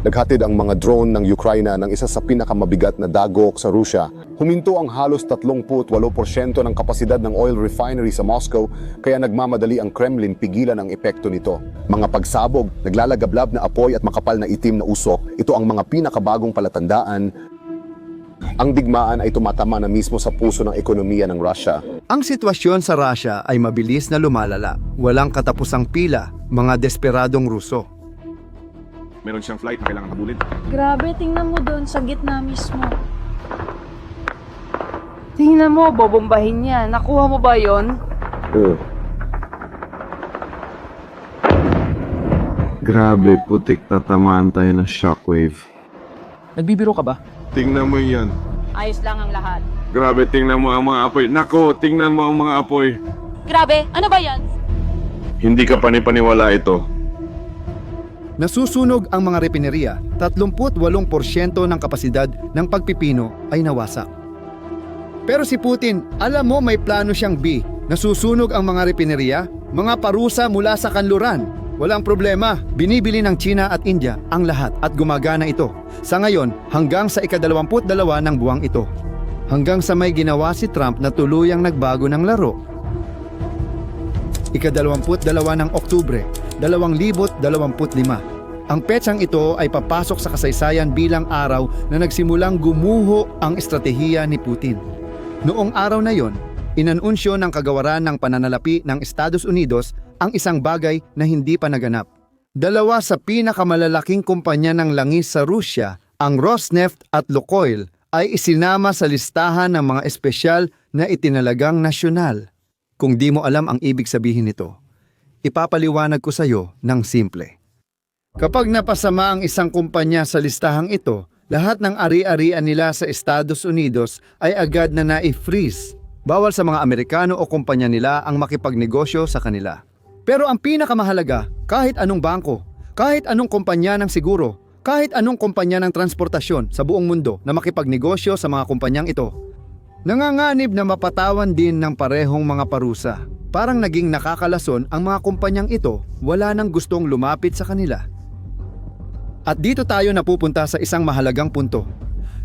Naghatid ang mga drone ng Ukraine ng isa sa pinakamabigat na dagok sa Rusya. Huminto ang halos 38% ng kapasidad ng oil refinery sa Moscow kaya nagmamadali ang Kremlin pigilan ang epekto nito. Mga pagsabog, naglalagablab na apoy at makapal na itim na usok, ito ang mga pinakabagong palatandaan ang digmaan ay tumatama na mismo sa puso ng ekonomiya ng Russia. Ang sitwasyon sa Russia ay mabilis na lumalala. Walang katapusang pila, mga desperadong Ruso. Meron siyang flight na kailangan habulin. Grabe, tingnan mo doon sa gitna mismo. Tingnan mo, bobombahin niya. Nakuha mo ba yon? Grabe, putik, tatamaan tayo ng shockwave. Nagbibiro ka ba? Tingnan mo yan. Ayos lang ang lahat. Grabe, tingnan mo ang mga apoy. Nako, tingnan mo ang mga apoy. Grabe, ano ba yan? Hindi ka panipaniwala ito. Nasusunog ang mga repinerya, 38% ng kapasidad ng pagpipino ay nawasak. Pero si Putin, alam mo may plano siyang B. Nasusunog ang mga repinerya, mga parusa mula sa kanluran. Walang problema, binibili ng China at India ang lahat at gumagana ito. Sa ngayon, hanggang sa ikadalawamput dalawa ng buwang ito. Hanggang sa may ginawa si Trump na tuluyang nagbago ng laro. Ikadalawamput dalawa ng Oktubre, 2025. Ang petsang ito ay papasok sa kasaysayan bilang araw na nagsimulang gumuho ang estratehiya ni Putin. Noong araw na yon, inanunsyo ng kagawaran ng pananalapi ng Estados Unidos ang isang bagay na hindi pa naganap. Dalawa sa pinakamalalaking kumpanya ng langis sa Rusya, ang Rosneft at Lukoil, ay isinama sa listahan ng mga espesyal na itinalagang nasyonal. Kung di mo alam ang ibig sabihin nito, ipapaliwanag ko sa iyo ng simple. Kapag napasama ang isang kumpanya sa listahang ito, lahat ng ari-arian nila sa Estados Unidos ay agad na nai-freeze. Bawal sa mga Amerikano o kumpanya nila ang makipagnegosyo sa kanila. Pero ang pinakamahalaga, kahit anong bangko, kahit anong kumpanya ng siguro, kahit anong kumpanya ng transportasyon sa buong mundo na makipagnegosyo sa mga kumpanyang ito, nanganganib na mapatawan din ng parehong mga parusa. Parang naging nakakalason ang mga kumpanyang ito, wala nang gustong lumapit sa kanila. At dito tayo napupunta sa isang mahalagang punto.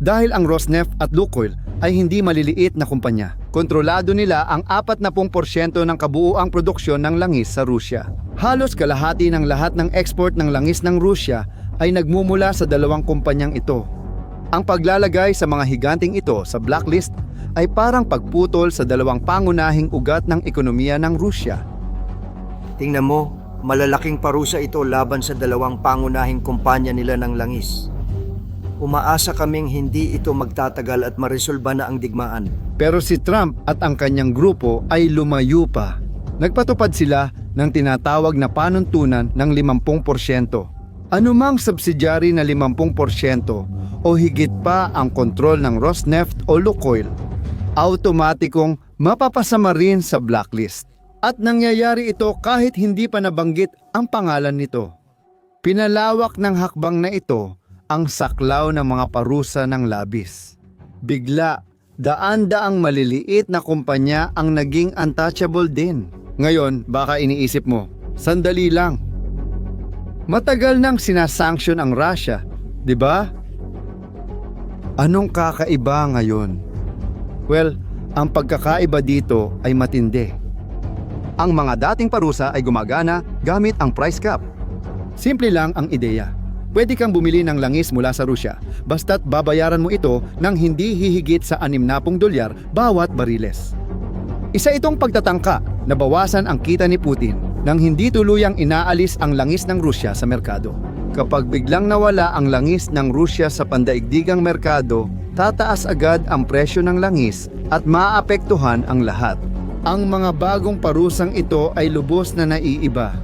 Dahil ang Rosneft at Lukoil ay hindi maliliit na kumpanya. Kontrolado nila ang 40% ng kabuuang produksyon ng langis sa Rusya. Halos kalahati ng lahat ng export ng langis ng Rusya ay nagmumula sa dalawang kumpanyang ito. Ang paglalagay sa mga higanting ito sa blacklist ay parang pagputol sa dalawang pangunahing ugat ng ekonomiya ng Rusya. Tingnan mo, malalaking parusa ito laban sa dalawang pangunahing kumpanya nila ng langis. Umaasa kaming hindi ito magtatagal at maresolba na ang digmaan. Pero si Trump at ang kanyang grupo ay lumayo pa. Nagpatupad sila ng tinatawag na panuntunan ng 50%. Anumang subsidiary na 50% o higit pa ang kontrol ng Rosneft o Lukoil, automatikong mapapasama rin sa blacklist. At nangyayari ito kahit hindi pa nabanggit ang pangalan nito. Pinalawak ng hakbang na ito ang saklaw ng mga parusa ng labis. Bigla, daan-daang maliliit na kumpanya ang naging untouchable din. Ngayon, baka iniisip mo, sandali lang. Matagal nang sinasanction ang Russia, di ba? Anong kakaiba ngayon? Well, ang pagkakaiba dito ay matindi. Ang mga dating parusa ay gumagana gamit ang price cap. Simple lang ang ideya. Pwede kang bumili ng langis mula sa Rusya, basta't babayaran mo ito ng hindi hihigit sa 60 dolyar bawat bariles. Isa itong pagtatangka na bawasan ang kita ni Putin nang hindi tuluyang inaalis ang langis ng Rusya sa merkado. Kapag biglang nawala ang langis ng Rusya sa pandaigdigang merkado, tataas agad ang presyo ng langis at maapektuhan ang lahat. Ang mga bagong parusang ito ay lubos na naiiba.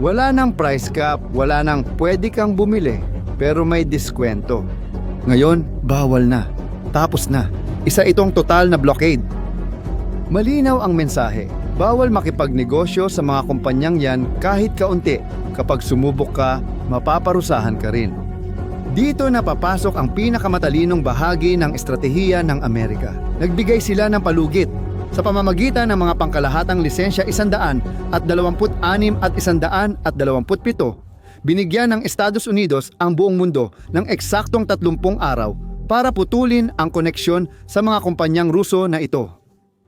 Wala nang price cap, wala nang pwede kang bumili, pero may diskwento. Ngayon, bawal na. Tapos na. Isa itong total na blockade. Malinaw ang mensahe. Bawal makipagnegosyo sa mga kumpanyang yan kahit kaunti. Kapag sumubok ka, mapaparusahan ka rin. Dito na papasok ang pinakamatalinong bahagi ng estratehiya ng Amerika. Nagbigay sila ng palugit sa pamamagitan ng mga pangkalahatang lisensya 100 at 26 at 127 binigyan ng Estados Unidos ang buong mundo ng eksaktong 30 araw para putulin ang koneksyon sa mga kumpanyang Ruso na ito.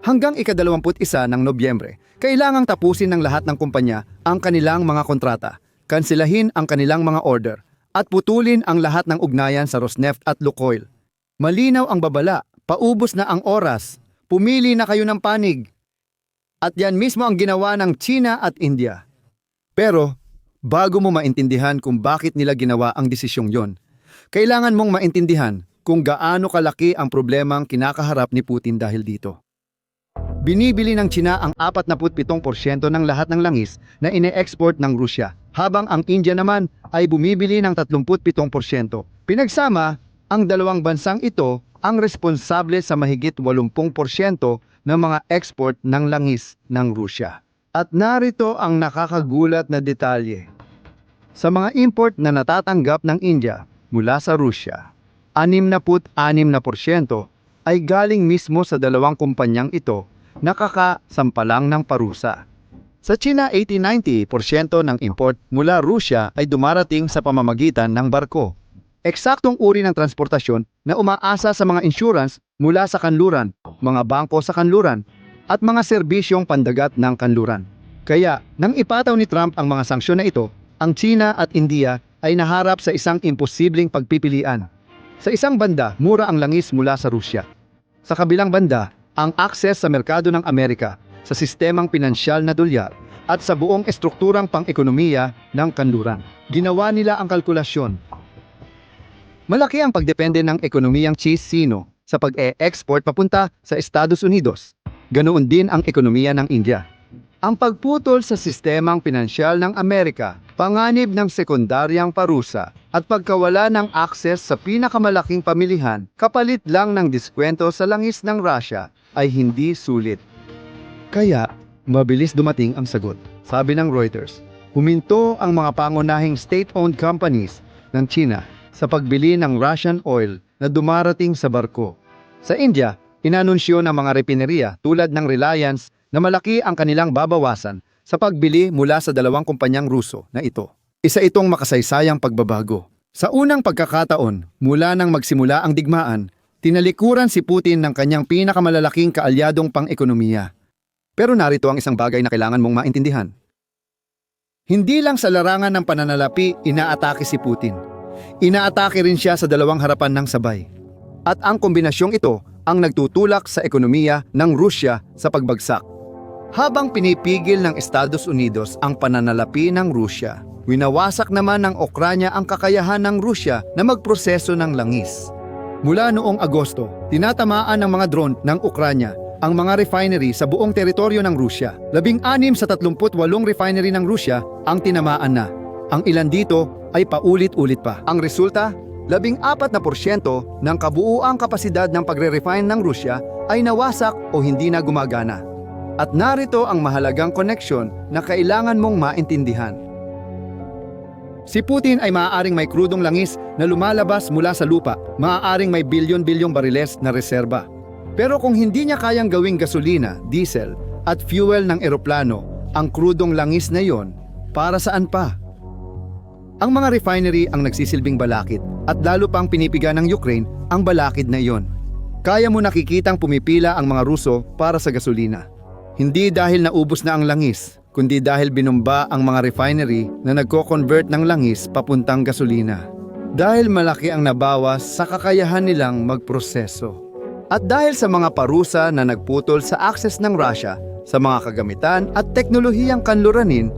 Hanggang ikadalawamput isa ng Nobyembre, kailangang tapusin ng lahat ng kumpanya ang kanilang mga kontrata, kansilahin ang kanilang mga order, at putulin ang lahat ng ugnayan sa Rosneft at Lukoil. Malinaw ang babala, paubos na ang oras, pumili na kayo ng panig. At yan mismo ang ginawa ng China at India. Pero, bago mo maintindihan kung bakit nila ginawa ang desisyong yon, kailangan mong maintindihan kung gaano kalaki ang problemang kinakaharap ni Putin dahil dito. Binibili ng China ang 47% ng lahat ng langis na ine-export ng Rusya, habang ang India naman ay bumibili ng 37%. Pinagsama, ang dalawang bansang ito ang responsable sa mahigit 80% ng mga export ng langis ng Rusya. At narito ang nakakagulat na detalye. Sa mga import na natatanggap ng India mula sa Rusya, 66% ay galing mismo sa dalawang kumpanyang ito nakakasampalang ng parusa. Sa China, 80-90% ng import mula Rusya ay dumarating sa pamamagitan ng barko. Eksaktong uri ng transportasyon na umaasa sa mga insurance mula sa kanluran, mga bangko sa kanluran, at mga serbisyong pandagat ng kanluran. Kaya, nang ipataw ni Trump ang mga sanksyon na ito, ang China at India ay naharap sa isang imposibleng pagpipilian. Sa isang banda, mura ang langis mula sa Rusya. Sa kabilang banda, ang akses sa merkado ng Amerika sa sistemang pinansyal na dolyar at sa buong estrukturang pang-ekonomiya ng kanluran. Ginawa nila ang kalkulasyon. Malaki ang pagdepende ng ekonomiyang Chisino sa pag-e-export papunta sa Estados Unidos. Ganoon din ang ekonomiya ng India. Ang pagputol sa sistemang pinansyal ng Amerika, panganib ng sekundaryang parusa at pagkawala ng akses sa pinakamalaking pamilihan kapalit lang ng diskwento sa langis ng Russia ay hindi sulit. Kaya, mabilis dumating ang sagot. Sabi ng Reuters, huminto ang mga pangunahing state-owned companies ng China sa pagbili ng Russian oil na dumarating sa barko. Sa India, inanunsyo ng mga repineria tulad ng Reliance na malaki ang kanilang babawasan sa pagbili mula sa dalawang kumpanyang Ruso na ito. Isa itong makasaysayang pagbabago. Sa unang pagkakataon, mula nang magsimula ang digmaan, tinalikuran si Putin ng kanyang pinakamalalaking kaalyadong pang-ekonomiya. Pero narito ang isang bagay na kailangan mong maintindihan. Hindi lang sa larangan ng pananalapi inaatake si Putin. Inaatake rin siya sa dalawang harapan ng sabay. At ang kombinasyong ito ang nagtutulak sa ekonomiya ng Rusya sa pagbagsak. Habang pinipigil ng Estados Unidos ang pananalapi ng Rusya, winawasak naman ng Ukranya ang kakayahan ng Rusya na magproseso ng langis. Mula noong Agosto, tinatamaan ng mga drone ng Ukranya ang mga refinery sa buong teritoryo ng Rusya. Labing-anim sa 38 refinery ng Rusya ang tinamaan na. Ang ilan dito ay paulit-ulit pa. Ang resulta, labing apat na porsyento ng kabuuang kapasidad ng pagre-refine ng Rusya ay nawasak o hindi na gumagana. At narito ang mahalagang koneksyon na kailangan mong maintindihan. Si Putin ay maaaring may krudong langis na lumalabas mula sa lupa, maaaring may bilyon-bilyong bariles na reserba. Pero kung hindi niya kayang gawing gasolina, diesel, at fuel ng eroplano, ang krudong langis na yon, para saan pa? Ang mga refinery ang nagsisilbing balakid at lalo pang pinipiga ng Ukraine ang balakid na iyon. Kaya mo nakikitang pumipila ang mga Ruso para sa gasolina. Hindi dahil naubos na ang langis, kundi dahil binumba ang mga refinery na nagko-convert ng langis papuntang gasolina. Dahil malaki ang nabawas sa kakayahan nilang magproseso. At dahil sa mga parusa na nagputol sa akses ng Russia sa mga kagamitan at teknolohiyang kanluranin,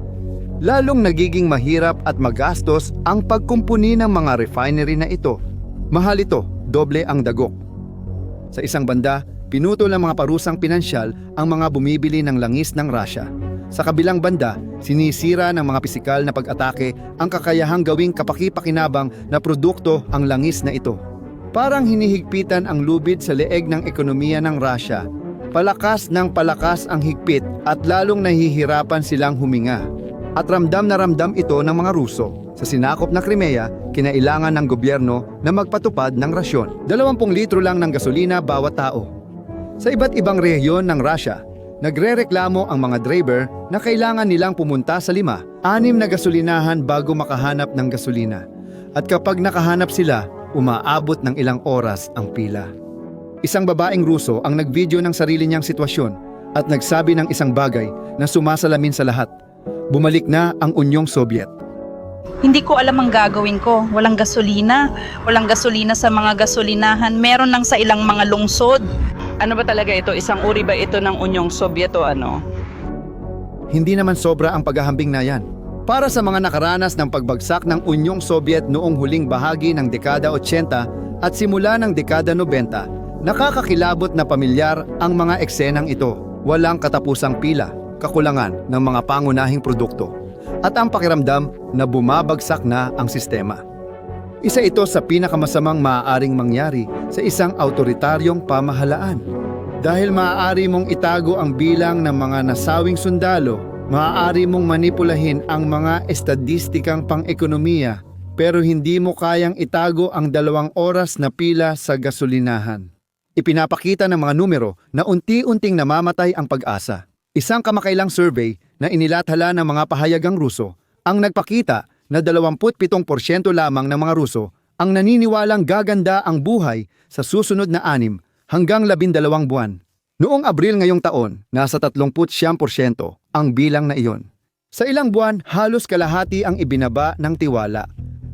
lalong nagiging mahirap at magastos ang pagkumpuni ng mga refinery na ito. Mahal ito, doble ang dagok. Sa isang banda, pinutol ng mga parusang pinansyal ang mga bumibili ng langis ng Russia. Sa kabilang banda, sinisira ng mga pisikal na pag-atake ang kakayahang gawing kapaki-pakinabang na produkto ang langis na ito. Parang hinihigpitan ang lubid sa leeg ng ekonomiya ng Russia. Palakas ng palakas ang higpit at lalong nahihirapan silang huminga. At ramdam na ramdam ito ng mga Ruso. Sa sinakop na Crimea, kinailangan ng gobyerno na magpatupad ng rasyon. 20 litro lang ng gasolina bawat tao. Sa iba't ibang rehiyon ng Russia, Nagrereklamo ang mga driver na kailangan nilang pumunta sa lima, anim na gasolinahan bago makahanap ng gasolina. At kapag nakahanap sila, umaabot ng ilang oras ang pila. Isang babaeng Ruso ang nagvideo ng sarili niyang sitwasyon at nagsabi ng isang bagay na sumasalamin sa lahat. Bumalik na ang Unyong Soviet. Hindi ko alam ang gagawin ko. Walang gasolina. Walang gasolina sa mga gasolinahan. Meron lang sa ilang mga lungsod. Ano ba talaga ito? Isang uri ba ito ng Unyong Soviet o ano? Hindi naman sobra ang paghahambing na yan. Para sa mga nakaranas ng pagbagsak ng Unyong Soviet noong huling bahagi ng dekada 80 at simula ng dekada 90, nakakakilabot na pamilyar ang mga eksenang ito. Walang katapusang pila, kakulangan ng mga pangunahing produkto, at ang pakiramdam na bumabagsak na ang sistema. Isa ito sa pinakamasamang maaaring mangyari sa isang autoritaryong pamahalaan. Dahil maaari mong itago ang bilang ng mga nasawing sundalo, maaari mong manipulahin ang mga estadistikang pang-ekonomiya, pero hindi mo kayang itago ang dalawang oras na pila sa gasolinahan. Ipinapakita ng mga numero na unti-unting namamatay ang pag-asa. Isang kamakailang survey na inilathala ng mga pahayagang Ruso ang nagpakita na 27% lamang ng mga Ruso ang naniniwalang gaganda ang buhay sa susunod na anim hanggang labindalawang buwan. Noong Abril ngayong taon, nasa 39% ang bilang na iyon. Sa ilang buwan, halos kalahati ang ibinaba ng tiwala.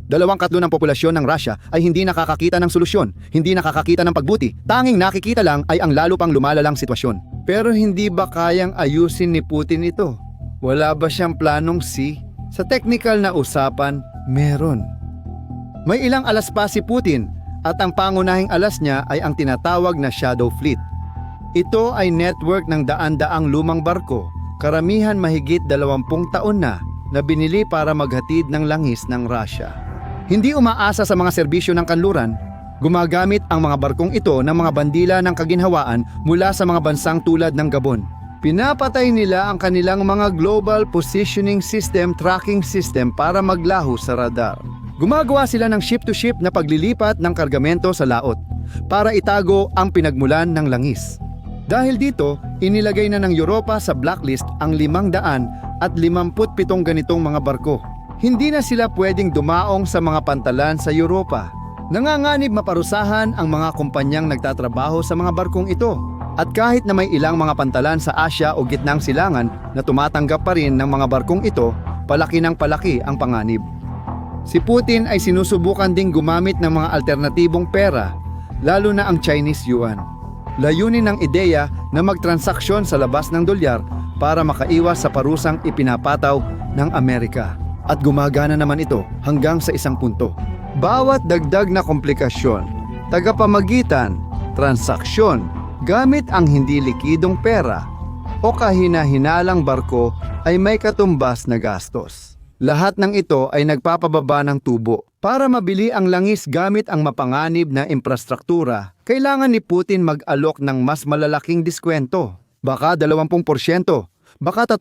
Dalawang katlo ng populasyon ng Russia ay hindi nakakakita ng solusyon, hindi nakakakita ng pagbuti. Tanging nakikita lang ay ang lalo pang lumalalang sitwasyon. Pero hindi ba kayang ayusin ni Putin ito? Wala ba siyang planong C? Sa technical na usapan, meron. May ilang alas pa si Putin at ang pangunahing alas niya ay ang tinatawag na Shadow Fleet. Ito ay network ng daan-daang lumang barko, karamihan mahigit 20 taon na, na binili para maghatid ng langis ng Russia. Hindi umaasa sa mga serbisyo ng kanluran, gumagamit ang mga barkong ito ng mga bandila ng kaginhawaan mula sa mga bansang tulad ng Gabon. Pinapatay nila ang kanilang mga Global Positioning System Tracking System para maglaho sa radar. Gumagawa sila ng ship-to-ship na paglilipat ng kargamento sa laot para itago ang pinagmulan ng langis. Dahil dito, inilagay na ng Europa sa blacklist ang 500 at 57 ganitong mga barko. Hindi na sila pwedeng dumaong sa mga pantalan sa Europa. Nanganganib maparusahan ang mga kumpanyang nagtatrabaho sa mga barkong ito. At kahit na may ilang mga pantalan sa Asya o gitnang silangan na tumatanggap pa rin ng mga barkong ito, palaki ng palaki ang panganib. Si Putin ay sinusubukan ding gumamit ng mga alternatibong pera, lalo na ang Chinese yuan. Layunin ng ideya na magtransaksyon sa labas ng dolyar para makaiwas sa parusang ipinapataw ng Amerika. At gumagana naman ito hanggang sa isang punto. Bawat dagdag na komplikasyon, tagapamagitan, transaksyon, gamit ang hindi likidong pera o kahina-hinalang barko ay may katumbas na gastos. Lahat ng ito ay nagpapababa ng tubo. Para mabili ang langis gamit ang mapanganib na infrastruktura, kailangan ni Putin mag-alok ng mas malalaking diskwento. Baka 20%, baka 30%,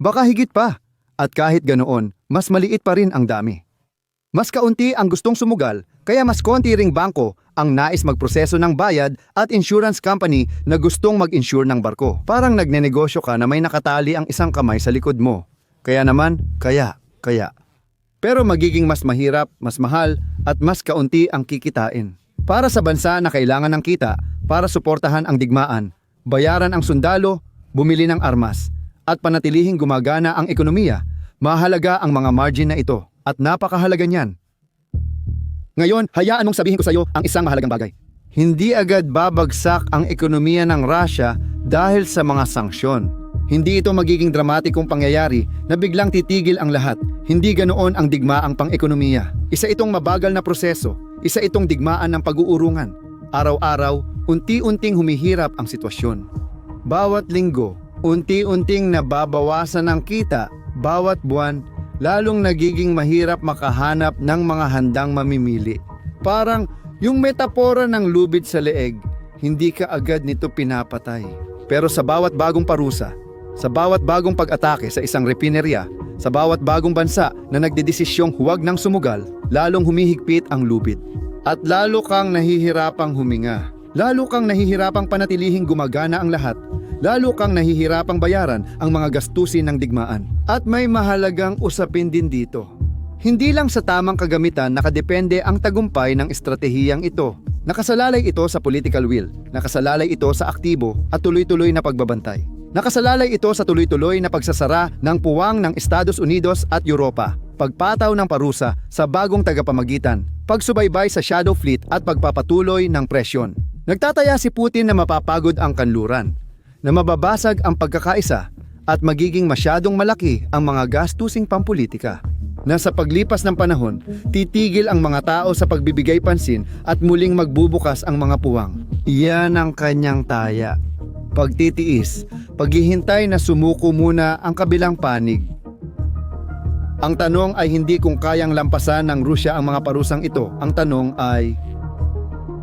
baka higit pa. At kahit ganoon, mas maliit pa rin ang dami. Mas kaunti ang gustong sumugal, kaya mas konti ring bangko ang nais magproseso ng bayad at insurance company na gustong mag-insure ng barko. Parang nagnenegosyo ka na may nakatali ang isang kamay sa likod mo. Kaya naman, kaya, kaya. Pero magiging mas mahirap, mas mahal, at mas kaunti ang kikitain. Para sa bansa na kailangan ng kita para suportahan ang digmaan, bayaran ang sundalo, bumili ng armas, at panatilihing gumagana ang ekonomiya, mahalaga ang mga margin na ito at napakahalaga niyan. Ngayon, hayaan mong sabihin ko sa iyo ang isang mahalagang bagay. Hindi agad babagsak ang ekonomiya ng Russia dahil sa mga sanksyon. Hindi ito magiging dramatikong pangyayari na biglang titigil ang lahat. Hindi ganoon ang digmaang pang-ekonomiya. Isa itong mabagal na proseso. Isa itong digmaan ng pag-uurungan. Araw-araw, unti-unting humihirap ang sitwasyon. Bawat linggo, unti-unting nababawasan ang kita. Bawat buwan, lalong nagiging mahirap makahanap ng mga handang mamimili. Parang yung metapora ng lubid sa leeg, hindi ka agad nito pinapatay. Pero sa bawat bagong parusa, sa bawat bagong pag-atake sa isang refinerya, sa bawat bagong bansa na nagdedesisyong huwag nang sumugal, lalong humihigpit ang lubid. At lalo kang nahihirapang huminga. Lalo kang nahihirapang panatilihing gumagana ang lahat lalo kang nahihirapang bayaran ang mga gastusin ng digmaan. At may mahalagang usapin din dito. Hindi lang sa tamang kagamitan nakadepende ang tagumpay ng estratehiyang ito. Nakasalalay ito sa political will, nakasalalay ito sa aktibo at tuloy-tuloy na pagbabantay. Nakasalalay ito sa tuloy-tuloy na pagsasara ng puwang ng Estados Unidos at Europa, pagpataw ng parusa sa bagong tagapamagitan, pagsubaybay sa shadow fleet at pagpapatuloy ng presyon. Nagtataya si Putin na mapapagod ang kanluran, na mababasag ang pagkakaisa at magiging masyadong malaki ang mga gastusing pampolitika na sa paglipas ng panahon, titigil ang mga tao sa pagbibigay pansin at muling magbubukas ang mga puwang. Iyan ang kanyang taya. Pagtitiis, paghihintay na sumuko muna ang kabilang panig. Ang tanong ay hindi kung kayang lampasan ng Rusya ang mga parusang ito. Ang tanong ay,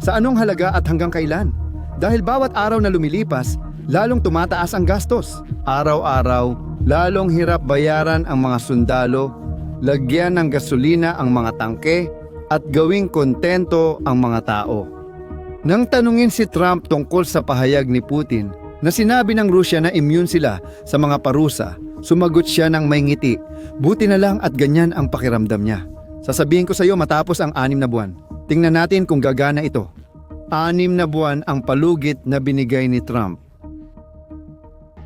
sa anong halaga at hanggang kailan? Dahil bawat araw na lumilipas, lalong tumataas ang gastos. Araw-araw, lalong hirap bayaran ang mga sundalo lagyan ng gasolina ang mga tangke at gawing kontento ang mga tao. Nang tanungin si Trump tungkol sa pahayag ni Putin na sinabi ng Rusya na immune sila sa mga parusa, sumagot siya ng may ngiti. Buti na lang at ganyan ang pakiramdam niya. Sasabihin ko sa iyo matapos ang anim na buwan. Tingnan natin kung gagana ito. Anim na buwan ang palugit na binigay ni Trump.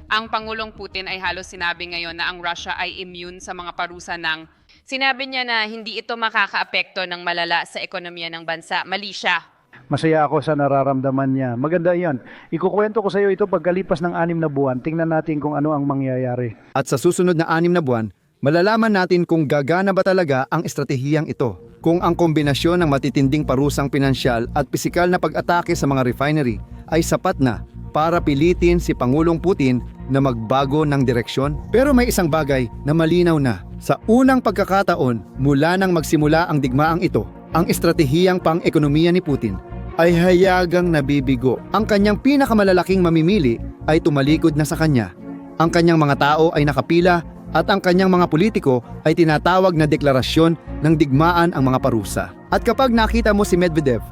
Ang Pangulong Putin ay halos sinabi ngayon na ang Russia ay immune sa mga parusa ng Sinabi niya na hindi ito makakaapekto ng malala sa ekonomiya ng bansa. Mali siya. Masaya ako sa nararamdaman niya. Maganda yan. Ikukwento ko sa iyo ito pagkalipas ng anim na buwan. Tingnan natin kung ano ang mangyayari. At sa susunod na anim na buwan, malalaman natin kung gagana ba talaga ang estratehiyang ito. Kung ang kombinasyon ng matitinding parusang pinansyal at pisikal na pag-atake sa mga refinery ay sapat na para pilitin si Pangulong Putin na magbago ng direksyon. Pero may isang bagay na malinaw na. Sa unang pagkakataon mula nang magsimula ang digmaang ito, ang estratehiyang pang-ekonomiya ni Putin ay hayagang nabibigo. Ang kanyang pinakamalalaking mamimili ay tumalikod na sa kanya. Ang kanyang mga tao ay nakapila at ang kanyang mga politiko ay tinatawag na deklarasyon ng digmaan ang mga parusa. At kapag nakita mo si Medvedev,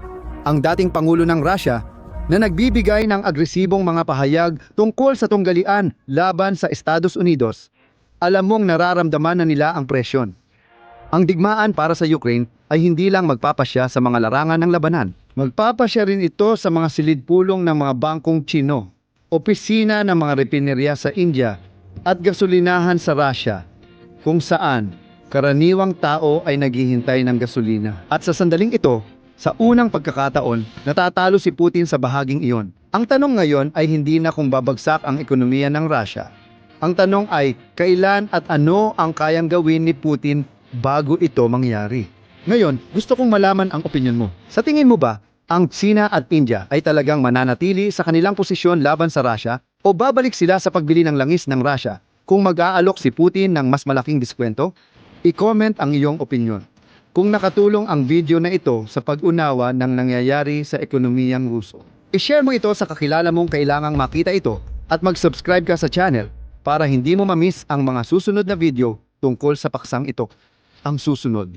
ang dating pangulo ng Russia, na nagbibigay ng agresibong mga pahayag tungkol sa tunggalian laban sa Estados Unidos, alam mong nararamdaman na nila ang presyon. Ang digmaan para sa Ukraine ay hindi lang magpapasya sa mga larangan ng labanan. Magpapasya rin ito sa mga silid-pulong ng mga bangkong Chino, opisina ng mga repinerya sa India at gasolinahan sa Russia, kung saan karaniwang tao ay naghihintay ng gasolina. At sa sandaling ito, sa unang pagkakataon, natatalo si Putin sa bahaging iyon. Ang tanong ngayon ay hindi na kung babagsak ang ekonomiya ng Russia. Ang tanong ay kailan at ano ang kayang gawin ni Putin bago ito mangyari. Ngayon, gusto kong malaman ang opinion mo. Sa tingin mo ba, ang China at India ay talagang mananatili sa kanilang posisyon laban sa Russia o babalik sila sa pagbili ng langis ng Russia kung mag-aalok si Putin ng mas malaking diskwento? I-comment ang iyong opinion. Kung nakatulong ang video na ito sa pag-unawa ng nangyayari sa ekonomiyang Ruso, i-share mo ito sa kakilala mong kailangang makita ito at mag-subscribe ka sa channel para hindi mo ma-miss ang mga susunod na video tungkol sa paksang ito. Ang susunod.